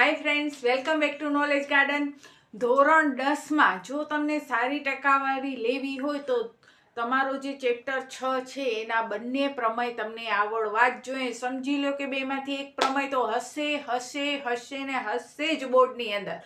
Hi friends welcome back to knowledge garden ધોરણ દસમાં જો તમને સારી ટકાવારી લેવી હોય તો તમારો જે ચેપ્ટર છ છે, એના બંને પ્રમેય તમને આવડવા જ જોઈએ. સમજી લો કે બેમાંથી એક પ્રમેય તો હશે હશે હશે ને હશે જ બોર્ડની અંદર.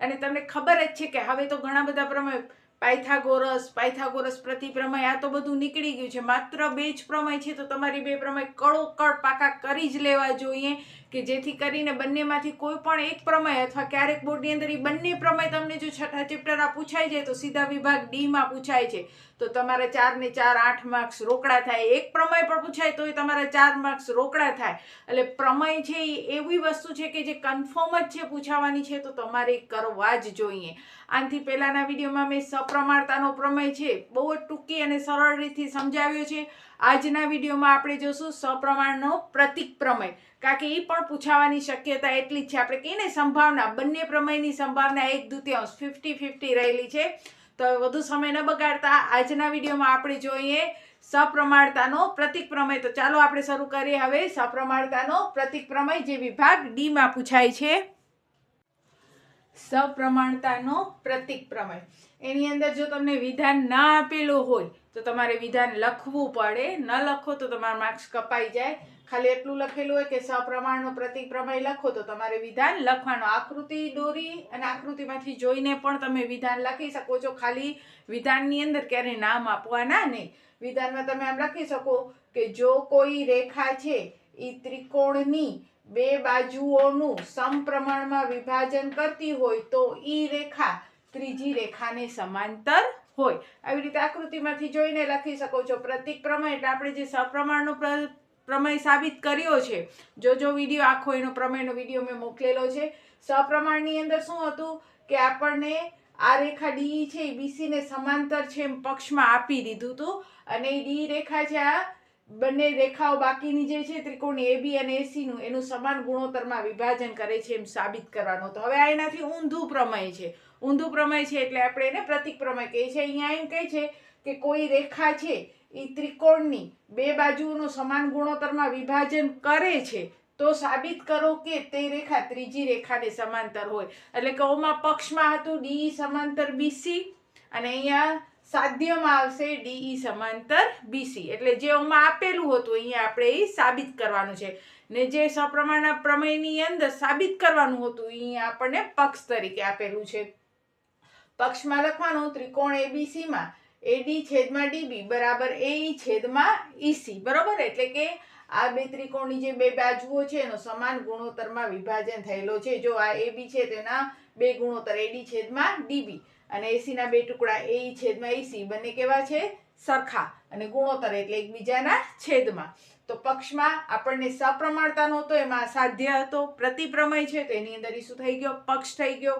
અને તમને ખબર જ છે કે હવે તો ઘણા બધા પ્રમેય પાયથાગોરસ પાયથાગોરસ પ્રતિપ્રમેય, આ તો બધું નીકળી ગયું છે. માત્ર બે જ પ્રમેય છે, તો તમારી બે પ્રમેય કડોકડ પાકા કરી જ લેવા જોઈએ કે જેથી કરીને બંનેમાંથી કોઈ પણ એક પ્રમેય અથવા ક્યારેક બોર્ડની અંદર એ બંને પ્રમેય તમને જો છઠ્ઠા ચેપ્ટરના પૂછાઈ જાય, તો સીધા વિભાગ ડીમાં પૂછાય છે. તો તમારા ચાર ને ચાર આઠ માર્ક્સ રોકડા થાય. એક પ્રમેય પણ પૂછાય તો એ તમારા ચાર માર્ક્સ રોકડા થાય. એટલે પ્રમેય છે એ એવી વસ્તુ છે કે જે કન્ફર્મ જ છે પૂછાવાની છે, તો તમારે કરવા જ જોઈએ. આનાથી પહેલાંના વિડીયોમાં મેં સપ્રમાણતાનો પ્રમેય છે, બહુ જ ટૂંકી અને સરળ રીતથી સમજાવ્યો છે. આજના વિડીયોમાં આપણે જોશું સપ્રમાણનો પ્રતિક પ્રમેય. કારણ કે એ પણ પૂછાવાની શક્યતા એટલી જ છે. આપણે કહીને સંભાવના, બંને પ્રમેયની સંભાવના એક દ્વિતીયાંશ, ફિફ્ટી ફિફ્ટી રહેલી છે. તો વધુ સમય ન બગાડતા આજના વિડીયોમાં આપણે જોઈએ સપ્રમાણતાનો પ્રતિક પ્રમેય. તો ચાલો આપણે શરૂ કરીએ હવે સપ્રમાણતાનો પ્રતિક પ્રમેય જે વિભાગ ડીમાં પૂછાય છે. સપ્રમાણતાનો પ્રતિક પ્રમેય. એની અંદર જો તમને વિધાન ના આપેલું હોય, તો તમારે વિધાન લખવું પડે. ન લખો તો તમારા માર્ક્સ કપાઈ જાય. ખાલી એટલું લખેલું હોય કે સપ્રમાણનો પ્રતિક પ્રમેય લખો તો તમારે વિધાન લખવાનો. આકૃતિ દોરી અને આકૃતિમાંથી જોઈને પણ તમે વિધાન લખી શકો છો. ખાલી વિધાનની અંદર ક્યારેય નામ આપવાના નહીં. વિધાનમાં તમે આમ લખી શકો કે જો કોઈ રેખા છે એ ત્રિકોણની બે બાજુઓનું સમપ્રમાણમાં વિભાજન કરતી હોય તો એ રેખા ત્રીજી રેખાને સમાંતર હોય. આવી રીતે આકૃતિમાંથી જોઈને લખી શકો છો પ્રતિક પ્રમેય. એટલે આપણે જે સપ્રમાણનો પ્ર- પ્રમેય સાબિત કર્યો છે, જો જો વીડિયો આખો એનો પ્રમેયનો વીડિયો મેં મોકલેલો છે, સપ્રમાણની અંદર શું હતું કે આપણને આ રેખા ડી છે એ બીસીને સમાંતર છે એમ પક્ષમાં આપી દીધું હતું અને એ ડી રેખા છે આ બંને રેખાઓ બાકીની જે છે ત્રિકોણ એબી અને એસીનું એનું સમાન ગુણોત્તરમાં વિભાજન કરે છે એમ સાબિત કરવાનું. તો હવે આ એનાથી ઊંધું પ્રમેય છે. ઊંધું પ્રમેય છે એટલે આપણે એને પ્રતિક પ્રમેય કહીએ છીએ. અહીંયા એમ કહે છે કે કોઈ રેખા છે, એ ત્રિકોણની બે બાજુઓનું સમાન ગુણોત્તરમાં વિભાજન કરે છે, તો સાબિત કરો કે તે રેખા ત્રીજી રેખાને સમાંતર હોય. એટલે કે પક્ષમાં હતું ડી સમાંતર બીસી અને અહીંયા સાધ્યમાં આવશે ડીઈ સમાંતર બીસી એટલે જે ઓમાં આપેલું હતું, અહીંયા આપણે એ સાબિત કરવાનું છે. ને જે સપ્રમાણના પ્રમેયની અંદર સાબિત કરવાનું હતું અહીંયા આપણને પક્ષ તરીકે આપેલું છે. પક્ષમાં લખવાનું, ત્રિકોણ એબીસીમાં એડી છેદમાં ડીબી બરાબર એ છેદમાં ઈસી બરોબર? એટલે કે આ બે ત્રિકોણની જે બે બાજુઓ છે, એનો સમાન ગુણોત્તરમાં વિભાજન થયેલો છે. જો આ એબી છે, તેના બે ગુણોત્તર એડી છેદમાં ડીબી અને એસીના બે ટુકડા એ છેદમાં એસી બંને કેવા છે? સરખા અને ગુણોત્તર એટલે એકબીજાના છેદમાં. તો પક્ષમાં આપણને સપ્રમાણતાનો હતો એમાં સાધ્ય હતો, પ્રતિપ્રમેય છે, તો એની અંદર શું થઈ ગયો, પક્ષ થઈ ગયો.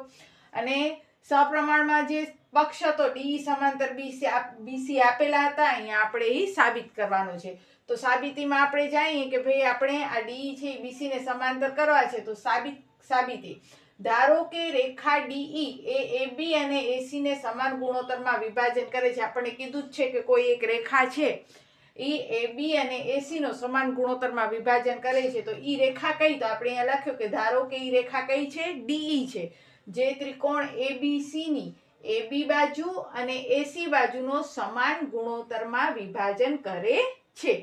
અને સપ્રમાણમાં જે પક્ષ હતો ડી સમાંતર બીસી બીસી આપેલા હતા, અહીંયા આપણે એ સાબિત કરવાનો છે. તો સાબિતીમાં આપણે જાણીએ કે ભાઈ આપણે આ ડી છે, એ બીસીને સમાંતર કરવા છે, તો સાબિત, સાબિતી. ધારો કે રેખા ડીઈ એ એબી અને એસી ને સમાન ગુણોત્તરમાં વિભાજન કરે છે. આપણને કીધું જ છે કે કોઈ એક રેખા છે એ એબી અને એસી નો સમાન ગુણોત્તરમાં વિભાજન કરે છે. તો એ રેખા કઈ? તો આપણે અહીંયા લખ્યું કે ધારો કે એ રેખા કઈ છે? ડીઈ છે. જે ત્રિકોણ એબીસી ની એબી બાજુ અને એસી બાજુનો સમાન ગુણોત્તરમાં વિભાજન કરે છે.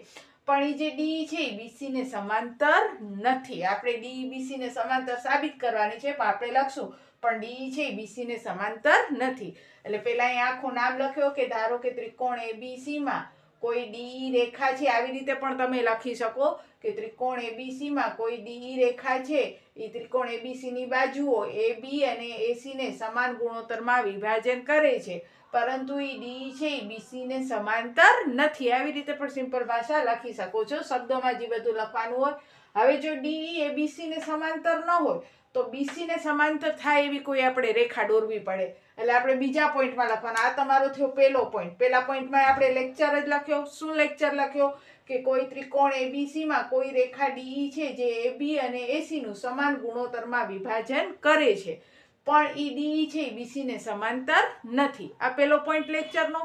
પણ એ જે ડી છે એ બીસી ને સમાંતર નથી. આપણે ડી બીસી ને સમાંતર સાબિત કરવાની છે, પણ આપણે લખશું. પણ ડી છે એ બીસી ને સમાંતર નથી. એટલે પેલા અહીં આખું નામ લખ્યો કે ધારો કે ત્રિકોણ એબીસી માં કોઈ ડી રેખા છે, આવી રીતે પણ તમે લખી શકો. કે ત્રિકોણ એબીસીમાં કોઈ ડી રેખા છે એ ત્રિકોણ એબીસીની બાજુઓ બાજુઓ એબી અને એસીને સમાન ગુણોત્તરમાં વિભાજન કરે છે. પરંતુ એ ડી છે એ બીસીને સમાંતર નથી. આવી રીતે પણ સિમ્પલ ભાષા લખી શકો છો. શબ્દોમાં જે બધું લખવાનું હોય. હવે જો ડી એ બીસીને સમાંતર ન હોય, તો બીસીને સમાંતર થાય એવી કોઈ આપણે રેખા દોરવી પડે. એટલે આપણે બીજા પોઈન્ટમાં લખવાના. આ તમારો થયો પહેલો પોઈન્ટ. પહેલા પોઈન્ટમાં આપણે લેક્ચર જ લખ્યો. શું લેક્ચર લખ્યો? કે કોઈ ત્રિકોણ એબીસીમાં કોઈ રેખા ડીઈ છે જે એબી અને એસીનું સમાન ગુણોત્તરમાં વિભાજન કરે છે. પણ ઈ ડી છે એ બીસીને સમાંતર નથી. આ પહેલો પોઈન્ટ લેક્ચરનો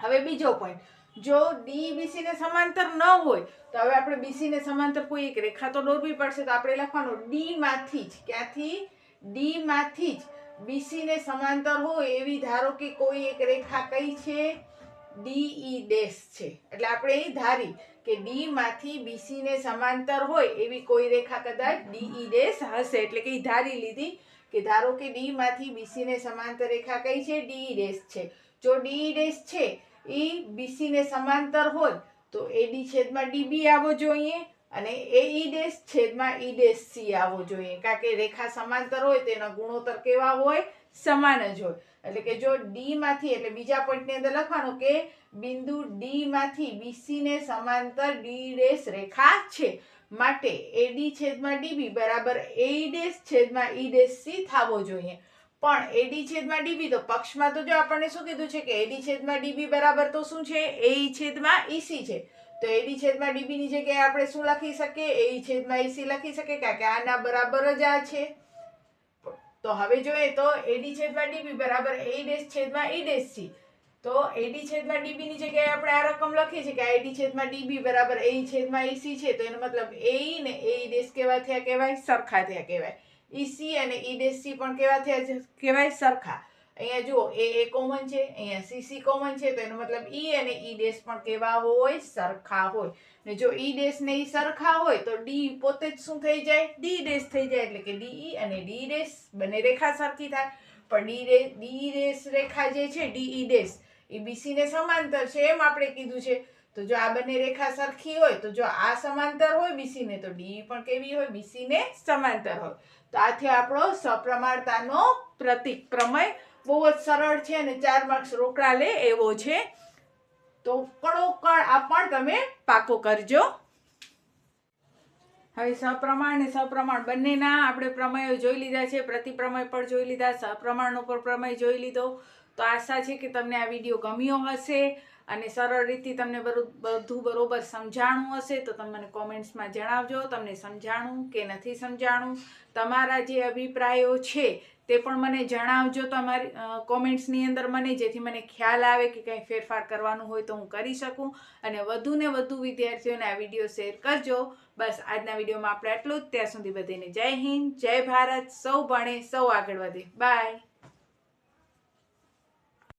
હવે બીજો પોઈન્ટ જો ડી બીસીને સમાંતર ન હોય, તો હવે આપણે બીસીને સમાંતર કોઈ એક રેખા તો દોરવી પડશે. તો આપણે લખવાનું ડીમાંથી જ. ક્યાંથી? ડીમાંથી જ. બીસીને સમાંતર હોય એવી ધારો કે કોઈ એક રેખા કઈ છે? ડીઈ ડેશ છે. એટલે આપણે એ ધારી કે ડી માંથી બીસી ને સમાંતર હોય એવી કોઈ રેખા કદાચ ડીઈ ડેશ હશે. એટલે કે ધારી લીધી કે ધારો કે ડી માંથી બીસી ને સમાંતર રેખા કઈ છે? ડીઈ ડેશ છે. જો ડીઈ ડેશ છે એ બીસી ને સમાંતર હોય તો એ ડી છેદમાં ડીબી આવવો જોઈએ અને એ ઈ ડેશ છેદમાં ઈ ડેશ સી આવવો જોઈએ. કારણ કે રેખા સમાંતર હોય તેના ગુણોત્તર કેવા હોય? સમાન જ હોય. એટલે કે જો ડીમાંથી એટલે બીજા પોઈન્ટની અંદર લખવાનું કે બિંદુ ડીમાંથી બીસીને સમાંતર ડી ડેશ રેખા છે. માટે એડી છેદમાં ડીબી બરાબર એ ડેશ છેદમાં ઈ ડેશ સી થવો જોઈએ. પણ એડી છેદમાં ડીબી તો પક્ષમાં તો જો આપણને શું કીધું છે કે એડી છેદમાં ડીબી બરાબર તો શું છે? એ છેદમાં ઈસી છે. તો એડી છેદમાં ડીબીની જગ્યાએ આપણે શું લખી શકીએ? એ છેદમાં ઈસી લખી શકીએ? કારણ કે આના બરાબર જ આ છે. તો હવે જોઈએ તો એડી છેદમાં ડીબી બરાબર એ ડેશ છેદમાં ઈ ડેશ સી તો એડી છેદમાં ડીબીની જગ્યાએ આપણે આ રકમ લખીએ છીએ કે એડી છેદમાં ડીબી બરાબર એ છેદમાં ઈસી છે, તો એનો મતલબ એ ને એ ડેશ કેવા થયા કહેવાય? સરખા થયા કહેવાય. ઈસી અને ઈ ડેશ સી પણ કેવા થયા કહેવાય સરખા. અહીંયા જુઓ, એ એ કોમન છે, અહીંયા સીસી કોમન છે, તો એનો મતલબ ઈ અને ઈ ડેશ પણ કેવા હોય? સરખા હોય. ને જો ઈ ડેશ ને ઈ સરખા હોય, તો ડી પોતે જ શું થઈ જાય? ડી ડેશ થઈ જાય, એટલે કે ડી ઈ અને ડી ડેશ બંને રેખા સરખી થાય. પણ ડી રે ડી ડેશ રેખા જે છે ડીઈ ડેશ એ બીસી ને સમાંતર છે, એમ આપણે કીધું છે. તો જો આ બંને રેખા સરખી હોય, તો જો આ સમાંતર હોય બીસી ને, તો ડી પણ કેવી હોય? બીસી ને સમાંતર હોય. તો આથી આપણો સપ્રમાણતાનો પ્રતિક પ્રમેય બહુ જ સરળ છે અને ચાર માર્ક્સ રોકડા લે એવો છે. તો કડો આ પણ તમે પાકો કરજો. હવે સપ્રમાણ અને સપ્રમાણ બંનેના આપણે પ્રમેયો જોઈ લીધા છે, પ્રતિપ્રમેય પણ જોઈ લીધા સપ્રમાણનો પણ પ્રમેય જોઈ લીધો. તો આશા છે કે તમને આ વીડિયો ગમ્યો હશે અને સરળ રીતે તમને બધું બરોબર સમજાણું હશે તો તમે મને કોમેન્ટ્સમાં જણાવજો, તમને સમજાણું કે નથી સમજાણું. તમારા જે અભિપ્રાયો છે તે પણ મને જણાવજો તમારી કોમેન્ટ્સની અંદર મને, જેથી મને ખ્યાલ આવે કે કંઈ ફેરફાર કરવાનું હોય તો હું કરી શકું. અને વધુ ને વધુ વિદ્યાર્થીઓને આ વીડિયો શેર કરજો. બસ, આજના વિડીયોમાં આપણે આટલું જ. ત્યાં સુધી બધીને જય હિન્દ, જય ભારત, સૌ ભણે, સૌ આગળ વધે. બાય.